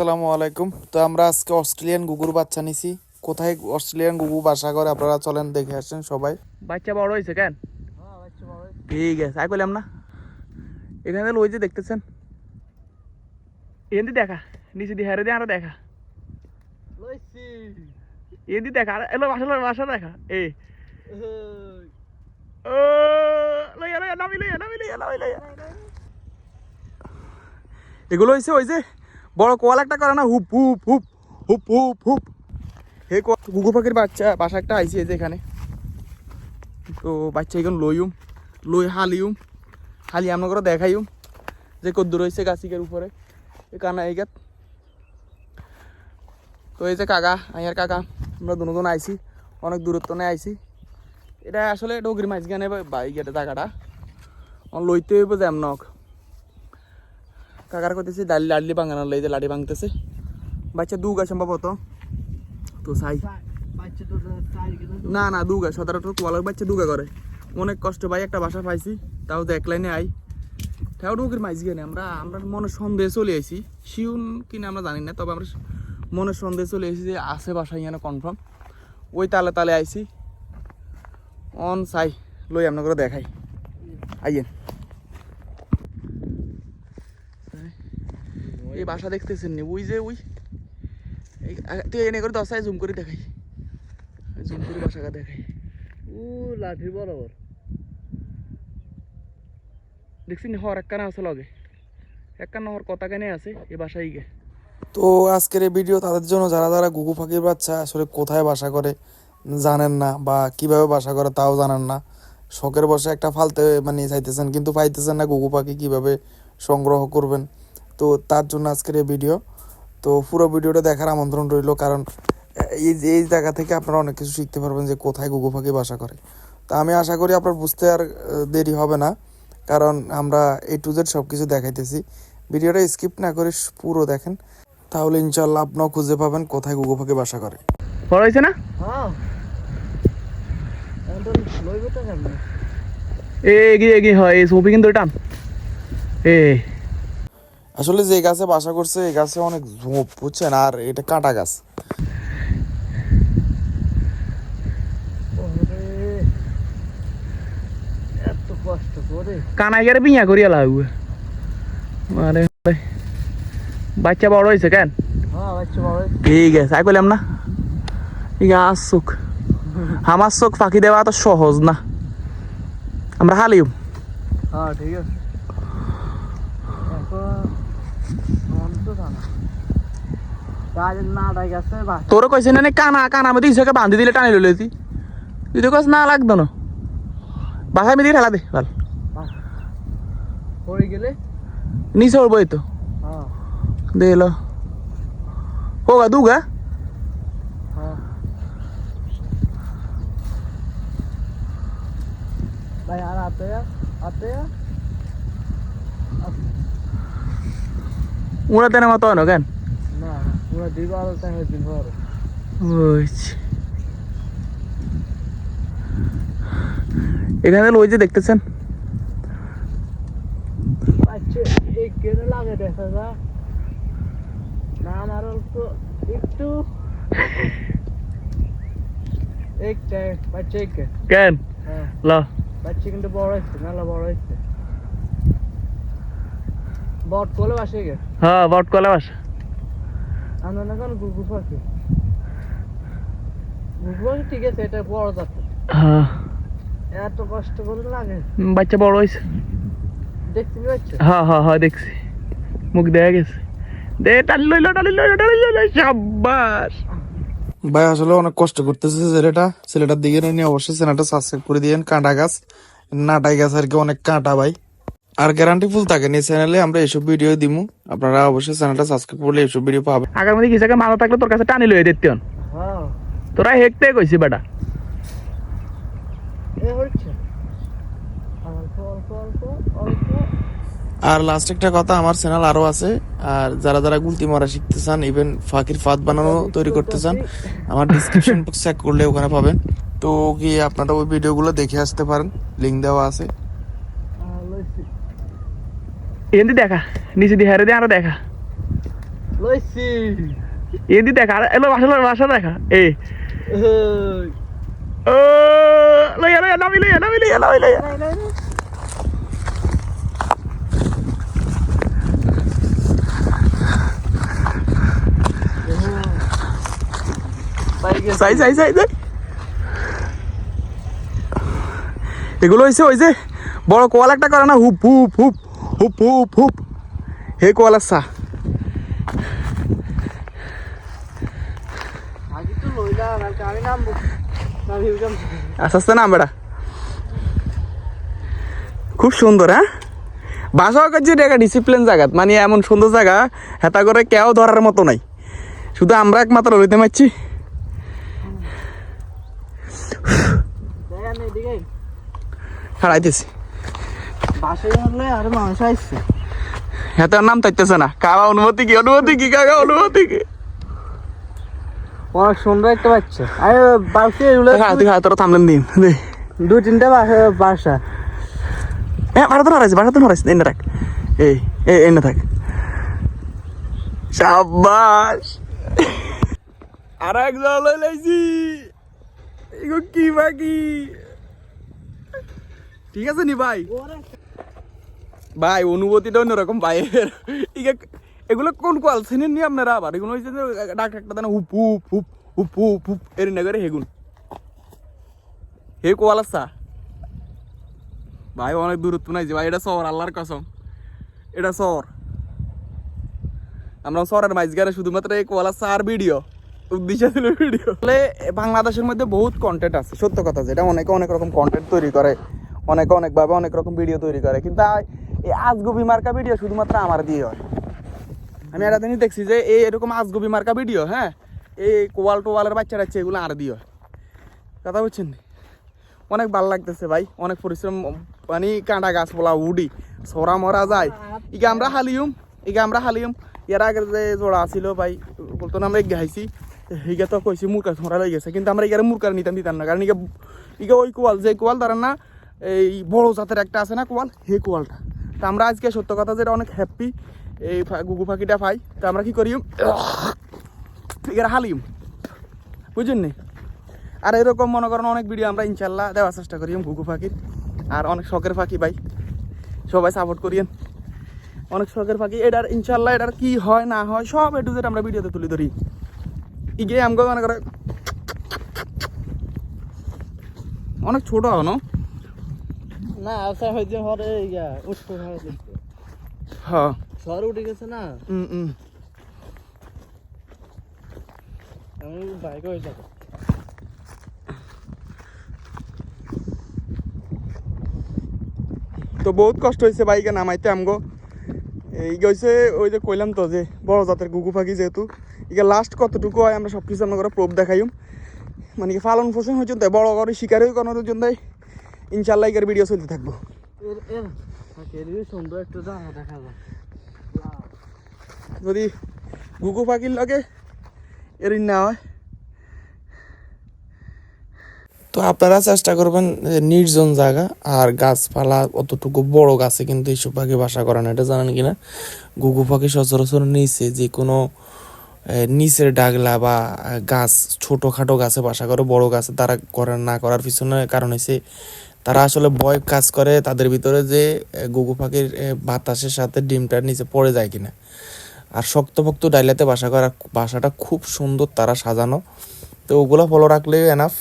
আসসালামু আলাইকুম। তো আমরা আজকে অস্ট্রেলিয়ান গুগুর বাচ্চা নিছি। কোথায় অস্ট্রেলিয়ান গুগু বাসা করে আপনারা চলেন দেখে আসেন সবাই। বাচ্চা বড় হয়েছে কেন? ঠিক আছে আই করলাম না। এখানে ওই যে দেখতেছেন। এন্দি দেখা নিচে দিয়ে হারে দিয়ে আরও দেখা। এন্দি দেখা আর এলো বাসা বাসা দেখা। এ। ও লইয়া লইয়া নামি লইয়া নামি লইয়া নামি লইয়া। এগুলো হয়েছে ওই যে বড় কোয়াল একটা করে না, হুপ হুপ হুপ হুপ হুপ হুপ। হে গুগু পাখির বাচ্চা, বাসা একটা আইসি যে এখানে। তো বাচ্চা এখন লইম লই হালিউম হালি আমরা করে দেখাইম যে কদ্দুর রয়েছে গাছিকের উপরে। কানা এই গাত। তো এই যে কাকা, আইয়ার কাকা, আমরা দুজন আইছি অনেক দূরত্ব নিয়ে আইছি এটা আসলে ডগরি মাঝখানে বাইক এটা জায়গাটা। লইতে হইব যে এমনক কাকার করতেছি ডালি লাডলি ভাঙানোর যে লাডি ভাঙতেছে। বাচ্চা দু দুগা সম্ভবত তো সাই। না না দুগা সতেরোটা কোয়ালের বাচ্চা দুগা করে। অনেক কষ্ট ভাই একটা বাসা পাইছি, তাও তো এক লাইনে আই। তাও ডুকির মাইজ গেলে আমরা আমরা মনের সন্দেহে চলে আসি শিউন কিনা আমরা জানি না, তবে আমরা মনের সন্দেহে চলে এসেছি যে আছে বাসা ইয়ানো কনফার্ম ওই তালে তালে আইছি। অন সাই, লই আপনার করে দেখাই। আইয়েন। এই বাসা দেখতেছেন নি? ওই যে ওই। তুই এনে করে দশটায় জুম করে দেখাই। জুম করে বাসাটা দেখাই। ও লাঠি বরাবর। দেখছি নি? হর একখানা আছে লগে। একখানা হর কথা কেনে আছে এই বাসায় গে তো আজকের এই ভিডিও তাদের জন্য যারা যারা গুগু পাখির বাচ্চা আসলে কোথায় বাসা করে জানেন না বা কীভাবে বাসা করে তাও জানেন না। শখের বসে একটা ফালতে মানে চাইতেছেন কিন্তু পাইতেছেন না গুগু পাখি কীভাবে সংগ্রহ করবেন। তো তার জন্য আজকের এই ভিডিও তো পুরো ভিডিওটা দেখার আমন্ত্রণ রইল কারণ এই যে এই জায়গা থেকে আপনারা অনেক কিছু শিখতে পারবেন যে কোথায় গুগু পাখি বাসা করে। তা আমি আশা করি আপনার বুঝতে আর দেরি হবে না কারণ আমরা এ টু জেড সব কিছু দেখাইতেছি। ভিডিওটা স্কিপ না করে পুরো দেখেন তাহলে ইনশাল্লাহ আপনিও খুঁজে পাবেন কোথায় গুগু পাখি বাসা করে। বড় হয়েছে না? হ্যাঁ। এগিয়ে এগিয়ে হয় এই ছবি কিন্তু টান। এ আসলে যে গাছে বাসা করছে এই গাছে অনেক ঝোপ বুঝছেন? আর এটা কাঁটা গাছ। ওরে এত কানাই গেলে বিয়া করিয়া লাগবে আরে বাচ্চা বড় হয়েছে কেন? হ্যাঁ বাচ্চা বড় ঠিক আছে আই করলাম না। আছে চোখ। আমার চোখ ফাঁকি দেওয়া তো সহজ না। আমরা হালিও হ্যাঁ ঠিক আছে এখন মন তো জানা গাড়ির না ডাই গেছে বাস তোর কইছে না কানা কানা মধ্যে ইসকে বান্ধি দিলে টানি লইলে তুই তুই তো কস না লাগতো না। বাসায় মেদিকে ঠেলা দে ভালো। পড়ে গেলে? নিচে উঠবো এই তো। হ্যাঁ। দে এলো হোগা দুগা আতে উড়া দেনা মতো হয় না কেন? না আর তাহলে দিব আর। এখানে ওই যে দেখতেছেন? আচ্ছা কেন আমার হ্যাঁ। ল। বাচ্চা কিন্তু বড় হচ্ছে মেলা বড় হচ্ছে বট কোলে বাসে হ্যাঁ বট কলা বাস। আমরা না কেন গুগু পাখি? গুগু পাখি ঠিক আছে এটা বড় জাত হ্যাঁ। এত কষ্ট করে লাগে। বাচ্চা বড় হয়েছে। দেখতে পাচ্ছ? হ্যাঁ হ্যাঁ হ্যাঁ দেখছি। মুখ দেখা গেছে। দে টালি লইল টালি লইল টালি লইল সাব্বাস। ভাই আসলে অনেক কষ্ট করতেছে ছেলেটা। ছেলেটার দিকে নিয়ে অবশ্যই চ্যানেলটা সাবস্ক্রাইব করে দিয়েন কাঁটা গাছ। নাটাই গাছ আর কি অনেক কাঁটা ভাই। আর গ্যারান্টি ফুল থাকে এই চ্যানেলে আমরা এইসব ভিডিও দিমু। আপনারা অবশ্যই চ্যানেলটা সাবস্ক্রাইব করলে এইসব ভিডিও পাবেন। আগার মধ্যে কিছু মাথা থাকলে তোর কাছে টানি লইয়ে দিতে হ্যাঁ। তোরা হেকতে কইছি বেটা। এ হচ্ছে অল্প অল্প অল্প অল্প। আর লাস্ট একটা কথা আমার চ্যানেল আরও আছে। আর যারা যারা গুলতি মারা শিখতে চান ইভেন ফাঁকির ফাঁদ বানানো তৈরি করতে চান আমার ডিসক্রিপশন বক্স চেক করলে ওখানে পাবেন। তো গিয়ে আপনারা ওই ভিডিওগুলো দেখে আসতে পারেন। লিঙ্ক দেওয়া আছে। আর লইছি এন্দি দেখা নিচে দিয়ে হারে দিয়ে আরও দেখা লইছি এদি দেখা আর এলো বাসা বাসা দেখা এ এই ও লইয়া লইয়া নামি লইয়া নামি লইয়া নামি লইয়া পাই গেছে সাই সাই সাই সাই এগুলো হয়েছে ওই যে বড় কোয়াল একটা করে না হুপ হুপ হুপ হুপ হুপ হুপ। হে কোয়ালের সা আস্তে আস্তে নাম বেড়া খুব সুন্দর হ্যাঁ? বাসাও কাছে একটা ডিসিপ্লিন জায়গা মানে এমন সুন্দর জায়গা হেতা করে কেউ ধরার মতো নাই। শুধু আমরা একমাত্র রইতে মারছি দেখেন হারাইতেছি। হেতে নাম তাইতেছে না। কাকা অনুমতি কি? অনুমতি কি? কাকা অনুমতি কি? অনেক সুন্দর একটা বাচ্চা আরে বাসে এগুলো হাতে থামলেন দিন। দু। তিনটা বাসা। হ্যাঁ ভাড়া তো হারাইছে ভাড়া তো হারাইছে এনে রাখ। এই এই এনে থাক। সাবাস আর এক জল লই লাইছি এগো কি বাকি? ঠিক আছে নি ভাই? ভাই, অনুভূতিটা অন্যরকম ইগে এগুলো কোন কোয়াল চেনেন নি আপনারা আবার? এগুলো ডাক একটা দেন হুপ হুপ হুপ হুপ হুপ হুপ, এর না করে হেগুন। হে কোয়াল আসা ভাই, অনেক দূরত্ব নাই যে ভাই, এটা শহর, আল্লাহর কসম। এটা শহর। আমরা শহরের মাঝখানে শুধুমাত্র এই কোয়ালা সার ভিডিও উদ্দেশ্য ছিল ভিডিও আসলে বাংলাদেশের মধ্যে বহুত কন্টেন্ট আছে, সত্য কথা যেটা। অনেকে অনেক রকম কন্টেন্ট তৈরি করে, অনেকে অনেকভাবে অনেক রকম ভিডিও তৈরি করে। কিন্তু এই আজগুবি মার্কা ভিডিও শুধুমাত্র আমার দিয়ে হয়। আমি একটা দিনই দেখছি যে এই এরকম আজগুবি মার্কা ভিডিও হ্যাঁ? এই কোয়াল টোয়ালের বাচ্চা টাচ্চা এগুলো আর দিয়ে হয়। কথা বুঝছেন অনেক ভালো লাগতেছে ভাই, অনেক পরিশ্রম মানে কাঁটা গাছ বলা উডি সরা মরা যায়। ইকে আমরা হালিউম ইকে আমরা হালিউম। এর আগে যে জোড়া ছিল ভাই, বলতো না আমরা গাইছি হিগে তো কইছি মুরকা সরা হয়ে গেছে, কিন্তু আমরা ইগারে মুরকার নিতাম, দিতাম না। কারণ ইকে ইকে ওই কোয়াল, যে কোয়াল ধরেন না, এই বড় জাতের একটা আছে না কোয়াল হে কোয়ালটা। তা আমরা আজকে সত্য কথা যেটা অনেক হ্যাপি এই গুগু পাখিটা পাই। তা আমরা কি করি? এগারে হালিম। বুঝছেন নি? আর এরকম মনে করেন অনেক ভিডিও আমরা ইনশাল্লাহ দেওয়ার চেষ্টা করি গুগু পাখির আর অনেক শখের পাখি ভাই সবাই সাপোর্ট করিয়েন। অনেক শখের পাখি এটার ইনশাল্লাহ এটার কি হয়, না হয়, সব এটু যেটা আমরা ভিডিওতে তুলে ধরি। ইগে আমগো মনে করে অনেক ছোট হনো না আশা হয়েছে হরে ইয়া উঠতে হয় হ্যাঁ। উঠে গেছে না? উম উম। আমি বাইকে হয়ে যাব। তো বহুত কষ্ট হয়েছে বাইকে নামাইতে আমগো। এই গেছে ওই যে কইলাম তো যে বড় জাতের গুগু পাখি যেহেতু। ইকে লাস্ট কতটুকু হয় আমরা সব কিছু আমরা প্রোভ দেখাইম। মানে কি পালন পোষণ পর্যন্ত বড় করে শিকারি কোনো পর্যন্ত ইনশাল্লাহ ইকের ভিডিও চলতে থাকব। এর এর কেরিও সুন্দর একটা দেখা যায়। যদি গুগু পাখির লগে এর না হয়। তো আপনারা চেষ্টা করবেন নির্জন জায়গা আর গাছপালা অতটুকু বড় গাছে কিন্তু এইসব পাখি বাসা করে না এটা জানেন কিনা? গুগু পাখি সচরাচর নিচে যে কোনো নিচের ডাগলা বা গাছ ছোটোখাটো গাছে বাসা করে বড় গাছে তারা করে না করার পিছনে কারণ হচ্ছে তারা আসলে ভয় কাজ করে তাদের ভিতরে যে গুগু পাখির বাতাসের সাথে ডিমটা নিচে পড়ে যায় কিনা। আর শক্তভক্ত ডাইলাতে বাসা করা, বাসাটা খুব সুন্দর তারা সাজানো। তো ওগুলো ফলো রাখলে এনাফ